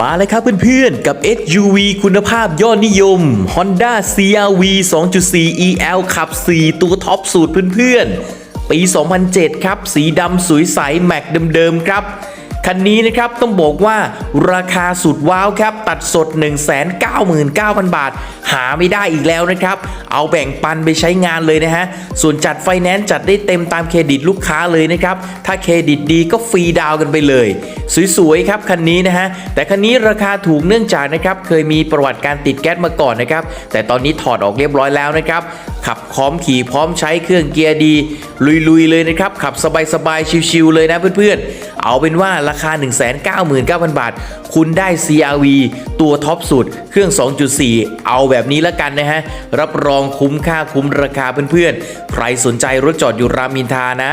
มาเลยครับเพื่อนๆ กับ SUV คุณภาพยอดนิยม Honda CRV 2.4 EL ขับ 4 ตัวท็อปสูตรเพื่อนๆ ปี 2007 ครับ สีดำสวยใสแม็กเดิมๆ ครับ คันนี้นะครับต้องบอกว่าราคาสุดว้าวครับตัดสด 199,000 บาท หาไม่ได้อีกแล้วนะครับ เอาแบ่งปันไปใช้งานเลยนะฮะ ส่วนจัดไฟแนนซ์จัดได้เต็มตามเครดิตลูกค้าเลยนะครับ ถ้าเครดิตดีก็ฟรีดาวกันไปเลย สวยๆครับคันนี้นะฮะ แต่คันนี้ราคาถูกเนื่องจากนะครับเคยมีประวัติการติดแก๊สมาก่อนนะครับ แต่ตอนนี้ถอดออกเรียบร้อยแล้วนะครับขับพร้อมขี่พร้อมใช้เครื่องเกียร์ดี ลุยๆเลยนะครับขับสบายๆชิวๆเลยนะเพื่อนๆ เอาเป็นว่าราคา 199,000 บาท คุณได้ CRV ตัวท็อปสุด เครื่อง 2.4 เอาแบบนี้แล้วกันนะฮะ รับรองคุ้มค่าคุ้มราคาเพื่อนๆ ใครสนใจรถจอดอยู่รามินทานะ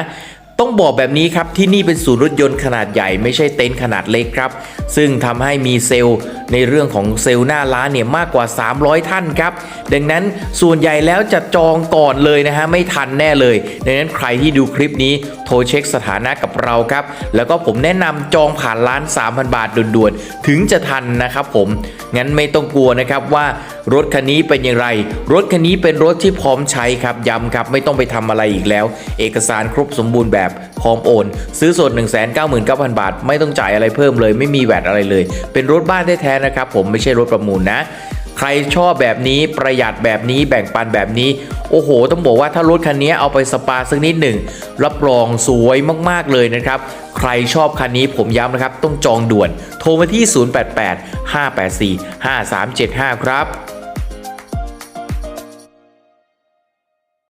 ต้องบอกแบบนี้ครับที่นี่เป็นศูนย์รถยนต์ขนาดใหญ่ไม่ใช่เต็นท์ขนาดเล็กครับ ซึ่งทำให้มีเซลล์ในเรื่องของเซลล์หน้าร้านเนี่ยมากกว่า 300 ท่านครับ ดังนั้นส่วนใหญ่แล้วจะจองก่อนเลยนะฮะไม่ทันแน่เลย ดังนั้นใครที่ดูคลิปนี้โทรเช็คสถานะกับเราครับ แล้วก็ผมแนะนำจองผ่านร้าน 3,000 บาทด่วนๆถึงจะทันนะครับผมงั้นไม่ต้องกลัวนะครับว่า รถคันนี้เป็นอย่างไร รถคันนี้เป็นรถที่พร้อมใช้ครับย้ำครับไม่ต้องไปทำอะไรอีกแล้ว เอกสารครบสมบูรณ์แบบพร้อมโอน ซื้อสด 199,000 บาท ไม่ต้องจ่ายอะไรเพิ่มเลย ไม่มีแวดอะไรเลย เป็นรถบ้านแท้ๆนะครับผมไม่ใช่รถประมูลนะใครชอบแบบนี้ประหยัดแบบนี้แบ่งปันแบบนี้ โอ้โห ต้องบอกว่าถ้ารถคันนี้เอาไปสปาสักนิดหนึ่ง รับรองสวยมากๆเลยนะครับ ใครชอบคันนี้ผมย้ำนะครับ ต้องจองด่วน โทรมาที่ 088 584 5375 ครับ